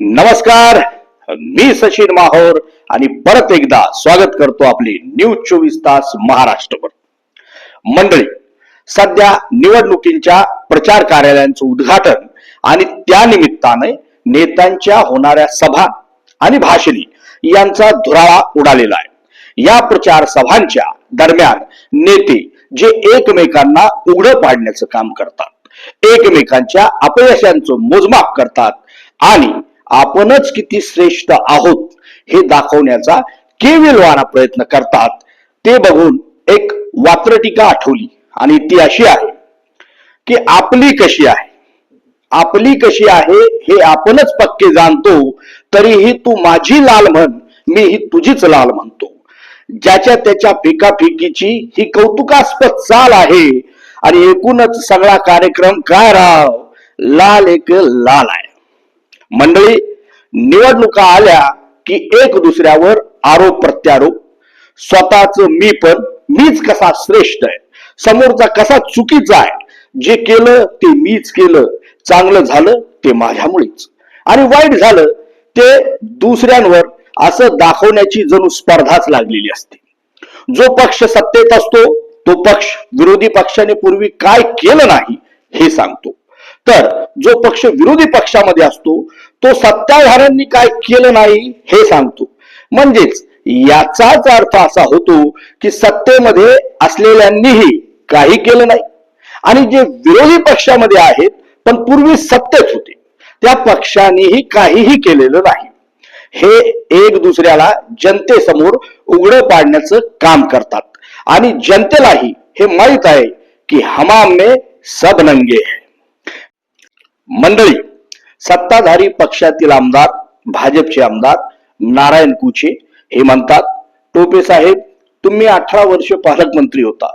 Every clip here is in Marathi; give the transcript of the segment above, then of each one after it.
नमस्कार मी सचिन माहोर आणि परत एकदा स्वागत करतो आपली न्यूज चोवीस तास महाराष्ट्रवर. मंडळी सध्या निवडणुकींच्या प्रचार कार्यालयांचं उद्घाटन आणि त्या निमित्ताने नेत्यांच्या होणाऱ्या सभा आणि भाषणी यांचा धुराळा उडालेला आहे. या प्रचार सभांच्या दरम्यान नेते जे एकमेकांना उघडं पाडण्याचं काम करतात एकमेकांच्या अपयशांचं मोजमाप करतात आणि आपणच किती श्रेष्ठ आहोत हे दाखवण्याचा केविलवाना प्रयत्न करतात. ते बघून एक वात्रटिका आठवली आणि ती अशी आहे की आपली कशी आहे? आपली कशी आहे हे आपणच पक्के जाणतो तरीही तू माझी लाल म्हण मी ही तुझीच लाल म्हणतो. ज्याच्या त्याच्या फिकाफिकीची ही कौतुकास्पद चाल आहे. आणि एकूणच सगळा कार्यक्रम काय राव? लाल एक लाल आहे. मंडळी निवडणुका आल्या की एक दुसऱ्यावर आरोप प्रत्यारोप. स्वतःच मी पण मीच कसा श्रेष्ठ आहे? समोरचा कसा चुकीचा आहे? जे केलं ते मीच केलं. चांगलं झालं ते माझ्यामुळेच. आणि वाईट झालं ते दुसऱ्यांवर असं दाखवण्याची जणू स्पर्धाच लागलेली असते. जो पक्ष सत्तेत असतो तो पक्ष विरोधी पक्षाने पूर्वी काय केलं नाही हे सांगतो. तर जो पक्ष विरोधी पक्षामध्ये असतो तो सत्ताधाऱ्यांनी काय केलं नाही हे सांगतो. म्हणजेच याचाच अर्थ असा होतो की सत्तेमध्ये असलेल्यांनीही काही केलं नाही. आणि जे विरोधी पक्षामध्ये आहेत पण पूर्वी सत्तेच होते त्या पक्षानेही काहीही केलेलं नाही. हे एक दुसऱ्याला जनतेसमोर उघडं पाडण्याचं काम करतात. आणि जनतेलाही हे माहीत आहे की हमाम में सब नंगे है. मंडळी सत्ताधारी पक्षातील आमदार भाजपचे आमदार नारायण कुचे हे म्हणतात टोपे साहेब तुम्ही अठरा वर्ष पालकमंत्री होता.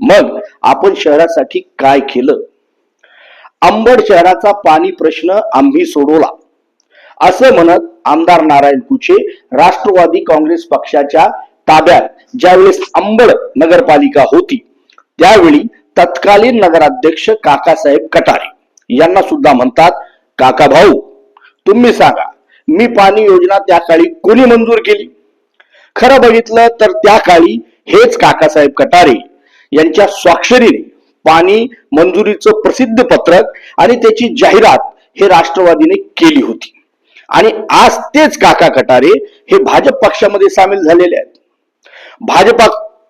मग आपण शहरासाठी काय केलं? अंबड शहराचा पाणी प्रश्न आम्ही सोडवला. असं म्हणत आमदार नारायण कुचे राष्ट्रवादी काँग्रेस पक्षाच्या ताब्यात ज्यावेळेस अंबड नगरपालिका होती त्यावेळी तत्कालीन नगराध्यक्ष काकासाहेब कटारे यांना सुद्धा म्हणतात काका भाऊ तुम्ही सांगा मी पाणी योजना त्या काळी कोणी मंजूर केली? खरं बघितलं तर त्या काळी हेच काकासाहेब कटारे यांच्या स्वाक्षरीने पाणी मंजुरीचं प्रसिद्ध पत्रक आणि त्याची जाहिरात हे राष्ट्रवादीने केली होती. आणि आज तेच काका कटारे हे भाजप पक्षामध्ये सामील झालेले आहेत. भाजप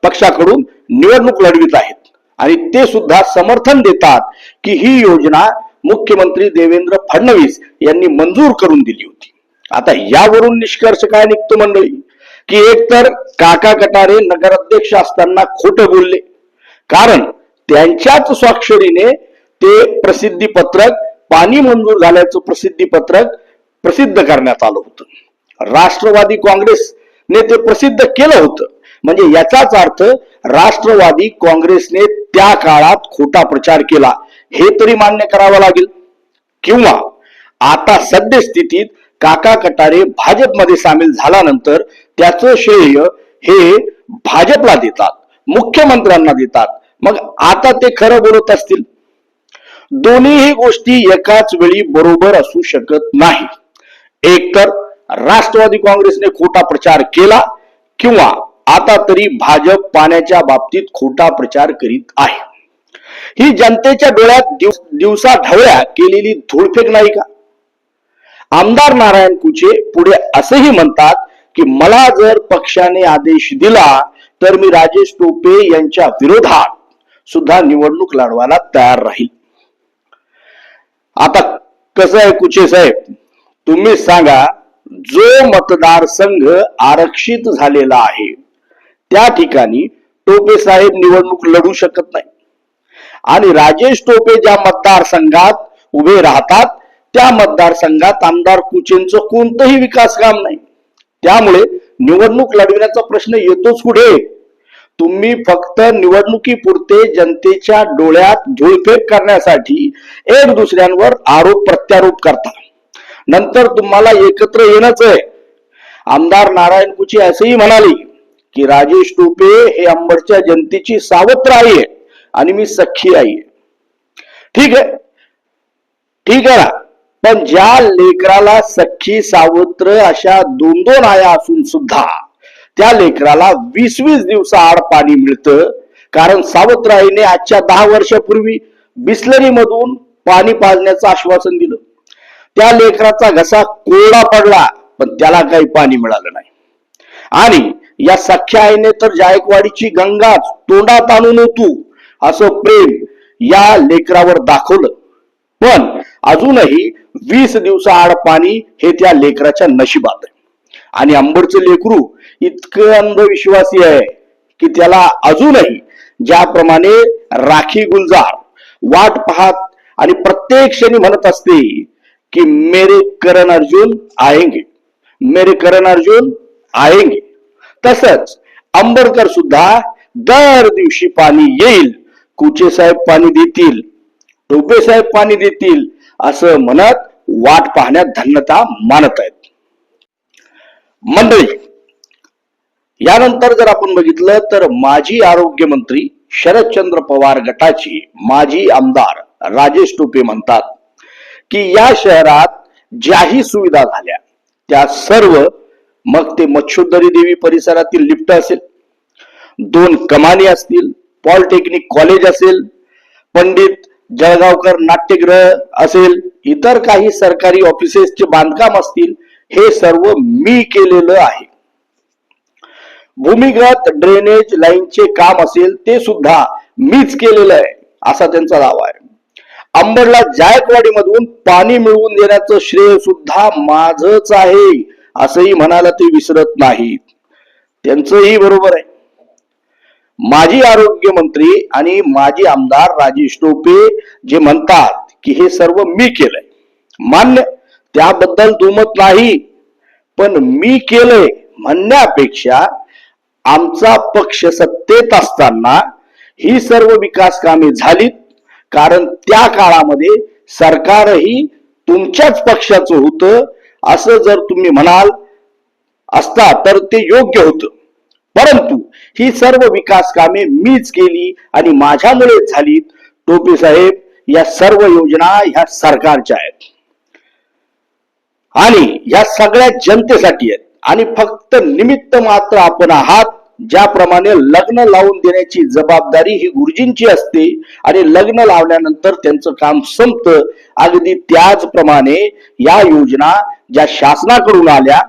पक्षाकडून निवडणूक लढवित आहेत आणि ते सुद्धा समर्थन देतात की ही योजना मुख्यमंत्री देवेंद्र फडणवीस यांनी मंजूर करून दिली होती. आता यावरून निष्कर्ष काय निघतो मंडळी? की एकतर काका कटारे नगराध्यक्ष असताना खोटं बोलले. कारण त्यांच्याच स्वाक्षरीने ते प्रसिद्धी पत्रक पाणी मंजूर झाल्याचं प्रसिद्धी पत्रक प्रसिद्ध करण्यात आलं होतं. राष्ट्रवादी काँग्रेसने ते प्रसिद्ध केलं होतं. म्हणजे याचाच अर्थ राष्ट्रवादी काँग्रेसने त्या काळात खोटा प्रचार केला. हे तरी मान्य करावं लागेल. किंवा आता सद्यस्थितीत काका कटारे भाजपमध्ये सामील झाल्यानंतर त्याचं श्रेय हे भाजपला देतात मुख्यमंत्र्यांना देतात. मग आता ते खरं बोलत असतील. दोन्हीही गोष्टी एकाच वेळी बरोबर असू शकत नाही. एकतर राष्ट्रवादी काँग्रेसने खोटा प्रचार केला किंवा आता तरी भाजप पाण्याच्या बाबतीत खोटा प्रचार करीत आहे. ही जनतेच्या डोळ्यात दिव- दिवसा ढवळ्या केलेली धूळफेक नाही का? आमदार नारायण कुचे पुढे असेही म्हणतात की मला जर पक्षाने आदेश दिला तर मी राजेश टोपे यांच्या विरोधात सुद्धा निवडणूक लढवायला तयार राहील. आता कसं आहे कुचे साहेब? तुम्ही सांगा जो मतदारसंघ आरक्षित झालेला आहे त्या ठिकाणी टोपे साहेब निवडणूक लढू शकत नाही आणि राजेश टोपे ज्या मतदारसंघात उभे राहतात त्या मतदारसंघात आमदार कुचेंचं कोणतंही विकास काम नाही. त्यामुळे निवडणूक लढविण्याचा प्रश्न येतोच कुठे? तुम्ही फक्त निवडणुकीपुरते जनतेच्या डोळ्यात धुळफेक करण्यासाठी एक दुसऱ्यांवर आरोप प्रत्यारोप करता. नंतर तुम्हाला एकत्र येणंच आहे. आमदार नारायण कुचे असेही म्हणाले की राजेश टोपे हे अंबडच्या जनतेची सावत्र आई आहे आणि मी सख्खी आई आहे. ठीक आहे? ठीक आहे ना? पण ज्या लेकराला सख्खी सावत्र अशा दोन दोन आया असून सुद्धा त्या लेकराला वीस वीस दिवसाआड पाणी मिळतं. कारण सावत्र आईने आजच्या दहा वर्षापूर्वी बिस्लरी मधून पाणी पाजण्याचं आश्वासन दिलं. त्या लेकराचा घसा कोरडा पडला पण त्याला काही पाणी मिळालं नाही. आणि या सख्या आईने तर जायकवाडीची गंगाच तोंडात आणून होतू. असं प्रेम या लेकरावर दाखवलं. पण अजूनही वीस दिवसाआड पाणी हे त्या लेकराच्या नशिबात आहे. आणि अंबडचं लेकरू इतकं अंधविश्वासी आहे की त्याला अजूनही ज्याप्रमाणे राखी गुलजार वाट पाहत आणि प्रत्येक क्षणी म्हणत असते की मेरे करण अर्जुन आएंगे मेरे करण अर्जुन आएंगे. तसंच आंबेडकर सुद्धा दर दिवशी पाणी येईल कुचे साहेब पाणी देतील टोपे साहेब पाणी देतील असं म्हणत वाट पाहण्यात धन्यता मानत आहेत. मंडळी यानंतर जर आपण बघितलं तर माजी आरोग्यमंत्री शरदचंद्र पवार गटाची माजी आमदार राजेश टोपे म्हणतात की या शहरात ज्याही सुविधा झाल्या त्या सर्व मग ते मच्छोदरी देवी परिसरातील लिफ्ट असेल दोन कमानी असतील पॉलिटेक्निक कॉलेज असेल पंडित जळगावकर नाट्यगृह असेल इतर काही सरकारी ऑफिसेसचे बांधकाम असतील हे सर्व मी केलेलं आहे. भूमिगत ड्रेनेज लाईनचे काम असेल ते सुद्धा मीच केलेलं आहे असा त्यांचा दावा आहे. अंबडला जायकवाडी मधून पाणी मिळवून देण्याचं श्रेय सुद्धा माझच आहे असंही म्हणायला ते विसरत नाहीत. त्यांचंही बरोबर आहे. माजी आरोग्य मंत्री आणि माजी आमदार राजेश टोपे जे म्हणतात की हे सर्व मी केलंय. मान्य त्याबद्दल दुमत नाही. पण मी केलंय म्हणण्यापेक्षा आमचा पक्ष सत्तेत असताना ही सर्व विकास कामे झालीत. कारण त्या काळामध्ये सरकारही तुमच्याच पक्षाचं होतं असं जर तुम्ही म्हणाल असता तर ते योग्य होतं. परंतु ही सर्व विकास कामे मीच केली आणि माझ्यामुळेच झालीत. टोपे साहेब या सर्व योजना ह्या सरकारच्या आहेत. आणि या सगळ्या जनतेसाठी आहेत. आणि फक्त निमित्त मात्र आपण आहात ज्याप्रमाणे लग्न लावून देण्याची जबाबदारी ही गुरुजींची असते आणि लग्न लावल्यानंतर त्यांचं काम संपतं. अगदी त्याचप्रमाणे या योजना ज्या शासनाकडून आल्या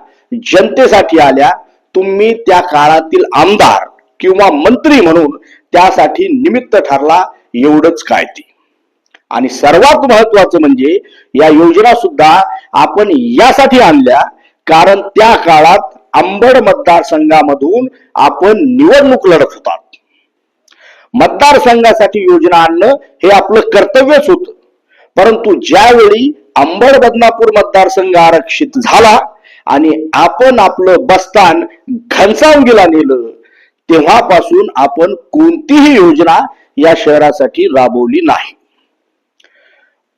जनतेसाठी आल्या तुम्ही त्या काळातील आमदार किंवा मंत्री म्हणून त्यासाठी निमित्त ठरला एवढंच काय ते आणि सर्वात महत्वाचं म्हणजे या योजना सुद्धा आपण यासाठी आणल्या कारण त्या काळात अंबड मतदारसंघामधून आपण निवडणूक लढत होतात. मतदारसंघासाठी योजना आणणं हे आपलं कर्तव्यच होतं. परंतु ज्यावेळी अंबड बदनापूर मतदारसंघ आरक्षित झाला आणि आपण आपलं बस्तान घनसावंगीला नेलं तेव्हापासून आपण कोणतीही योजना या शहरासाठी राबवली नाही.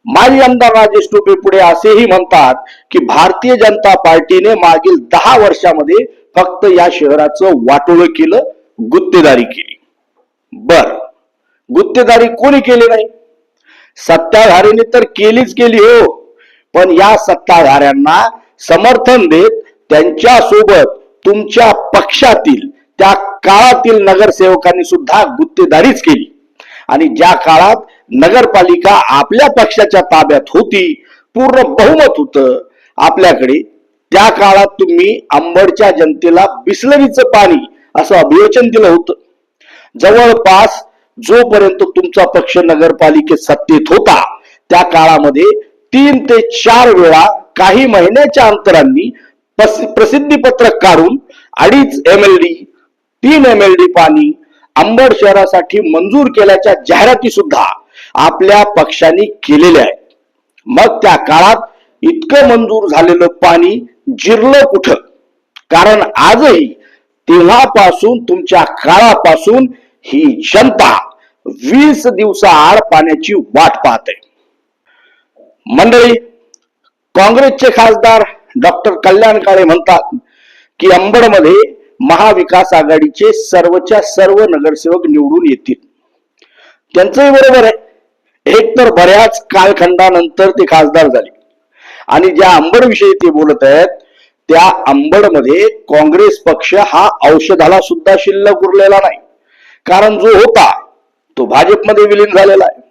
माजी आमदार राजेश टोपे पुढे असेही म्हणतात की भारतीय जनता पार्टीने मागील दहा वर्षामध्ये फक्त या शहराचं वाटोळ केलं गुत्तेदारी केली. बर गुत्तेदारी कोणी केली नाही? सत्ताधारीने तर केलीच केली हो पण या सत्ताधाऱ्यांना समर्थन देत त्यांच्यासोबत तुमच्या पक्षातील त्या काळातील नगरसेवकांनी सुद्धा गुत्तेदारीच केली. आणि ज्या काळात नगरपालिका आपल्या पक्षाच्या ताब्यात होती पूर्ण बहुमत होत. आपल्याकडे त्या काळात तुम्ही अंबडच्या जनतेला बिसलरीचं पाणी असं अभिवचन दिलं होतं. जवळपास जोपर्यंत तुमचा पक्ष नगरपालिकेत सत्तेत होता त्या काळामध्ये तीन ते चार वेळा काही महिन्याच्या अंतरांनी प्रसिद्धी पत्रक काढून अडीच एम एल डी तीन एम एल डी पाणी अंबड शहरासाठी मंजूर केल्याच्या जाहिराती सुद्धा आपल्या पक्षाने केलेल्या आहेत. मग त्या काळात इतकं मंजूर झालेलं पाणी जिरलं कुठं? कारण आजही तेव्हापासून तुमच्या काळापासून ही जनता वीस दिवसाआड पाण्याची वाट पाहते. मंडळी काँग्रेसचे खासदार डॉक्टर कल्याण काळे म्हणतात की अंबडमध्ये महाविकास आघाडीचे सर्वच्या सर्व नगरसेवक निवडून येतील. त्यांचंही बरोबर आहे. एक तर बऱ्याच कालखंडानंतर ते खासदार झाले. आणि ज्या अंबड विषयी ते बोलत आहेत त्या अंबडमध्ये काँग्रेस पक्ष हा औषधाला सुद्धा शिल्लक उरलेला नाही. कारण जो होता तो भाजपमध्ये विलीन झालेला आहे.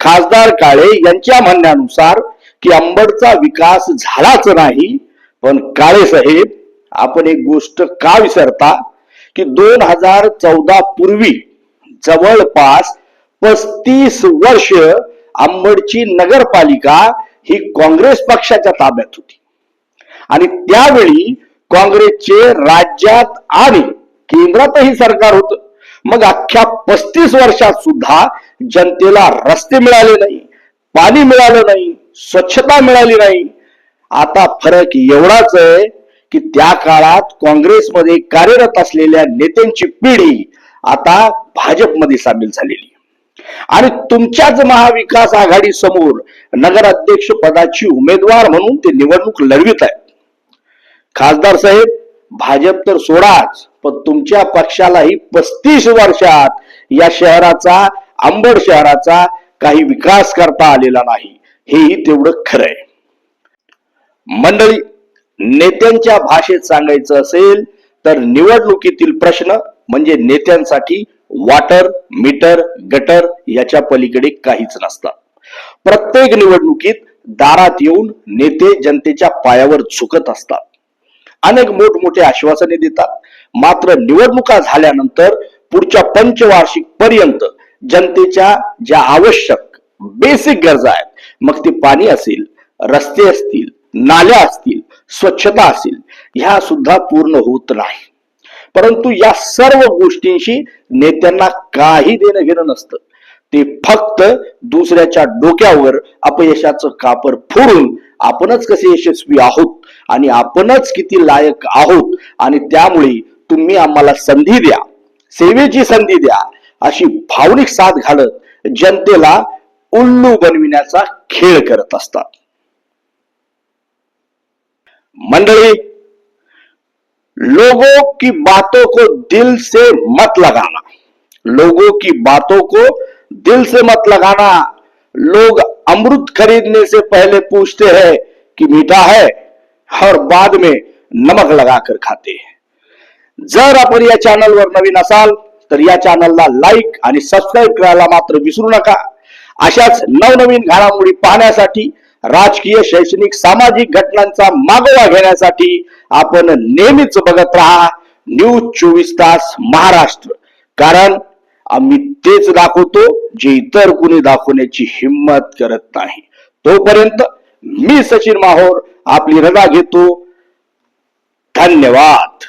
खासदार काळे यांच्या म्हणण्यानुसार की अंबडचा विकास झालाच नाही पण काळे साहेब आपण एक गोष्ट का विसरता की दोन हजार चौदा पूर्वी जवळपास पस्तीस वर्ष अंबडची नगरपालिका ही काँग्रेस पक्षाच्या ताब्यात होती. आणि त्यावेळी काँग्रेसचे राज्यात आणि केंद्रातही सरकार होत. मग अख्ख्या पस्तीस वर्षात सुद्धा जनतेला रस्ते मिळाले नाही पाणी मिळालं नाही स्वच्छता मिळाली नाही. आता फरक एवढाच आहे की त्या काळात काँग्रेसमध्ये कार्यरत असलेल्या नेत्यांची पिढी आता भाजपमध्ये सामील झालेली आणि तुमच्याच महाविकास आघाडी समोर नगराध्यक्ष पदाची उमेदवार म्हणून ते निवडणूक लढवित आहेत. खासदार साहेब भाजप तर सोडाच पण तुमच्या पक्षालाही पस्तीस वर्षात या शहराचा अंबड शहराचा काही विकास करता आलेला नाही. हेही तेवढं खरं आहे. मंडळी नेत्यांच्या भाषेत सांगायचं असेल तर निवडणुकीतील प्रश्न म्हणजे नेत्यांसाठी वॉटर मीटर गटर याच्या पलीकडे काहीच नसतात. प्रत्येक निवडणुकीत दारात येऊन नेते जनतेच्या पायावर झुकत असतात. अनेक मोठमोठे आश्वासने देतात. मात्र निवडणुका झाल्यानंतर पुढच्या पंचवार्षिक पर्यंत जनतेच्या ज्या आवश्यक बेसिक गरजा आहेत मग ते पाणी असेल रस्ते असतील नाल्या असतील स्वच्छता असेल ह्या सुद्धा पूर्ण होत नाही. परंतु या सर्व गोष्टींशी नेत्यांना काही देणं घेणं नसतं. ते फक्त दुसऱ्याच्या डोक्यावर अपयशाचं कापड फोडून आपणच कसे यशस्वी आहोत आणि आपणच किती लायक आहोत आणि त्यामुळे तुम्ही आम्हाला संधी द्या सेवेची संधी द्या अशी भावनिक साथ घालत जनतेला उल्लू बनविण्याचा खेळ करत असतात मंडळी लोगों की बातों को दिल से मत लगाना लोगों की बातों को दिल से मत लगाना लोग अमृत खरीदने से पहले पूछते हैं कि मीठा है और बाद में नमक लगाकर खाते हैं जर आपण या चॅनलवर नवीन असाल तर या चॅनलला लाईक आणि सबस्क्राईब मात्र विसरू नका अशाच नवनवीन घडामोडी पाहण्यासाठी राजकीय शैक्षणिक सामाजिक घटनांचा मागोवा घेण्यासाठी आपण नेहमीच बघत राहा न्यूज चोवीस तास महाराष्ट्र. कारण आम्ही तेच दाखवतो जे इतर कुणी दाखवण्याची हिंमत करत नाही. तोपर्यंत मी सचिन माहोर आपली रजा घेतो. धन्यवाद.